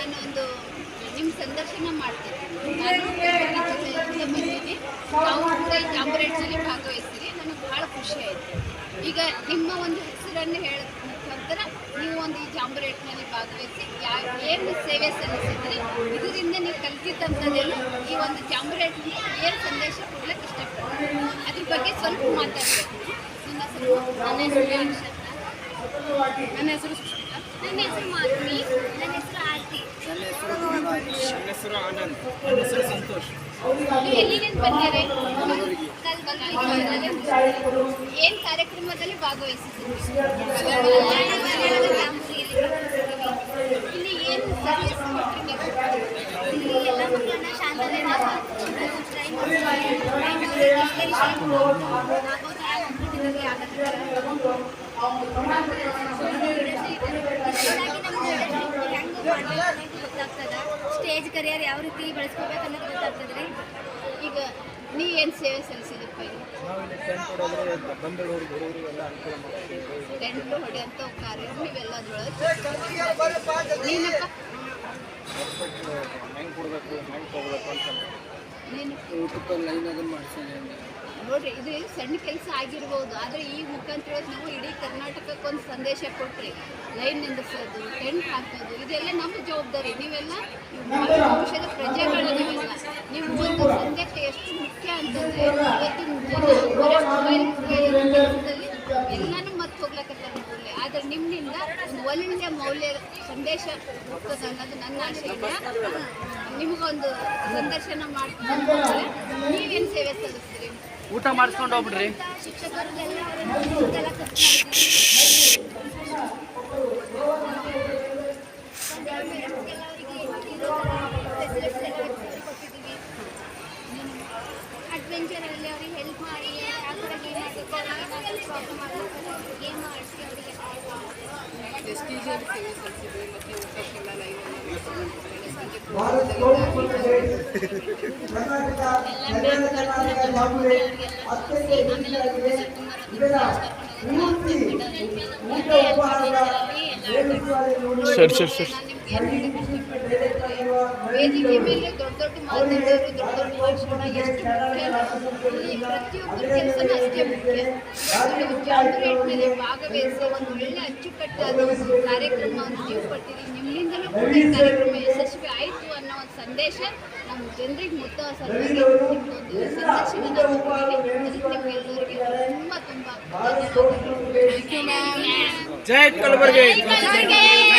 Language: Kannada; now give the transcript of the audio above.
ನಾನು ಒಂದು ನಿಮ್ಮ ಸಂದರ್ಶನ ಮಾಡ್ತೇನೆ. ನಾನು ಬಂದಿದ್ದೀನಿ. ನಾವು ಕೂಡ ಈ ಜಾಂಬರೇಟ್ನಲ್ಲಿ ಭಾಗವಹಿಸ್ತೀರಿ. ನನಗೆ ಭಾಳ ಖುಷಿ ಆಯಿತು. ಈಗ ನಿಮ್ಮ ಒಂದು ಹೆಸರನ್ನು ಹೇಳ ಮುಖಾಂತರ ನೀವು ಒಂದು ಈ ಜಾಂಬರೇಟ್ನಲ್ಲಿ ಭಾಗವಹಿಸಿ ಯಾವ ಏನು ಸೇವೆ ಸಲ್ಲಿಸಿದ್ರಿ ಇದರಿಂದ ನೀವು ಕಲಿತಿದ್ದಂಥದ್ದೆಲ್ಲ ಈ ಒಂದು ಜಾಂಬರೇಟ್ಗೆ ಏನು ಸಂದೇಶ ಕೊಡ್ಲಿಕ್ಕೆ ಇಷ್ಟಪಡ್ತೀನಿ ಅದ್ರ ಬಗ್ಗೆ ಸ್ವಲ್ಪ ಮಾತಾಡಬೇಕು. ನಿಮ್ಮ ಹೆಸರು? ನನ್ನ ಹೆಸರು. ನನ್ನ ಹೆಸರು ಸುಷ್ಮಿತಾ. ನನ್ನ ಹೆಸರು ನನ್ನ ಆರತಿ ನನ್ನ ಹೆಸರು ಗುರುರಾಜ್. ನನ್ನ ಹೆಸರು ಆನಂದ್ ನನ್ನ ಹೆಸರು ಸಂತೋಷ್ ನೀವು ಎಲ್ಲಿಂದ ಬಂದಿರಿ ಏನ್ ಕಾರ್ಯಕ್ರಮದಲ್ಲಿ ಭಾಗವಹಿಸಿದ್ರಿ ಇಲ್ಲಿ ಏನು ಸರ್ವಿಸ್ ಕೊಟ್ರಿ ನೀವು ಎಲ್ಲ ಮಕ್ಕಳನ್ನ ಶಾಂತತೆ ಸ್ಟೇಜ್ ಕರಿಯರ್ ಯಾವ ರೀತಿ ಬೆಳೆಸ್ಕೋಬೇಕು ಅನ್ನೋದು ಗೊತ್ತಾಗ್ತದ್ರಿ ಈಗ ನೀ ಏನು ಸೇವೆ ಸಲ್ಲಿಸಿದಪ್ಪ ನಾವು ಟೆಂಟ್ ಹೊಡೆಯಂಥ ಕಾರ್ಯ ನೀವೆಲ್ಲ ಅದ್ರೊಳಗೆ ನೀನಪ್ಪ. ಹಾಸ್ಪಿಟ್ಲ್ ಹೆಂಗೆ ಕೊಡಬೇಕು ಹೆಂಗೆ ತೊಗೋಬೇಕು ಅಂತ. ನೀನು. ಯೂಟ್ಯೂಬಲ್ಲಿ ಲೈನ್ ಅದನ್ನು ಮಾಡ್ಸೀನಿ ನೋಡ್ರಿ, ಇದು ಸಣ್ಣ ಕೆಲಸ ಆಗಿರ್ಬೋದು, ಆದರೆ ಈ ಮುಖಾಂತರ ನಾವು ಇಡೀ ಕರ್ನಾಟಕಕ್ಕೆ ಒಂದು ಸಂದೇಶ ಕೊಟ್ರಿ. ಲೈನ್ ನಿಂದಿಸೋದು ಟೆಂಟ್ ಹಾಕೋದು, ಇದೆಲ್ಲ ನಮ್ಮ ಜವಾಬ್ದಾರಿ. ನೀವೆಲ್ಲ ಭಾವಿ ಭವಿಷ್ಯದ ಪ್ರಜೆಗಳು ನೀವೆಲ್ಲ. ನೀವು ಒಂದು ಸಂದೇಶ ಎಷ್ಟು ಮುಖ್ಯ ಅಂತಂದ್ರೆ ಇವತ್ತಿನ ಜನ ಬರೋ ಮೊಬೈಲ್ ಕೆಲಸದಲ್ಲಿ ಎಲ್ಲನೂ ಮತ್ತೆ ಹೋಗ್ಲಕತ್ತಾರ ಮೊದಲೇ ಆದರೆ ನಿಮ್ಮಿಂದ ಒಂದು ಒಳ್ಳೆಯ ಮೌಲ್ಯ ಸಂದೇಶ ಹೋಗ್ತದೆ ಅನ್ನೋದು ನನ್ನ ಆಶಯ ನಿಮಗೊಂದು ಸಂದರ್ಶನ ಮಾಡ್ಕೊಂಡು ನೀವೇನು ಸೇವೆ ಸಲ್ಲಿಸ್ತೀರಿ? ಊಟ ಮಾಡಿಸ್ಕೊಂಡು ಹೋಗ್ಬಿಡ್ರಿ. ಶಿಕ್ಷಕರಿಗೆಲ್ಲ ಅವರೆಲ್ಲ ಅಡ್ವೆಂಚರ್ ಅಲ್ಲಿ ಅವ್ರಿಗೆ ಹೆಲ್ಪ್ ಮಾಡಿ ಪ್ರಾಬ್ಲಮ್ ಸರಿ ಸರಿ ಸರಿ. ವೇದಿಕೆ ಮೇಲೆ ದೊಡ್ಡ ದೊಡ್ಡ ಮಾತಾಡೋರು ದೊಡ್ಡ ದೊಡ್ಡ ಭಾಷಣ ಎಷ್ಟು ಮುಖ್ಯ ಇಲ್ಲಿ. ಪ್ರತಿಯೊಬ್ಬರ ಕೆಲಸನೂ ಅಷ್ಟೇ ಮುಖ್ಯ. ಇವತ್ತು ನೀವು ಜಾಂಬರೇಟ್ ಮೇಲೆ ಭಾಗವಹಿಸಿ ಒಂದು ಒಳ್ಳೆ ಅಚ್ಚುಕಟ್ಟಾದ ಒಂದು ಕಾರ್ಯಕ್ರಮವನ್ನು ನೀವು ನಿಮ್ಮಿಂದಲೂ ಕೂಡ ಕಾರ್ಯಕ್ರಮ ಯಶಸ್ವಿ ಆಯಿತು ಅನ್ನೋ ಒಂದು ಸಂದೇಶ ನಮ್ಮ ಜನರಿಗೆ ನಿಮ್ಮೊಂದು ಸಂದರ್ಶನ ತುಂಬ ತುಂಬ ಜೈ ಕಲಬುರಗಿ. ಜೈ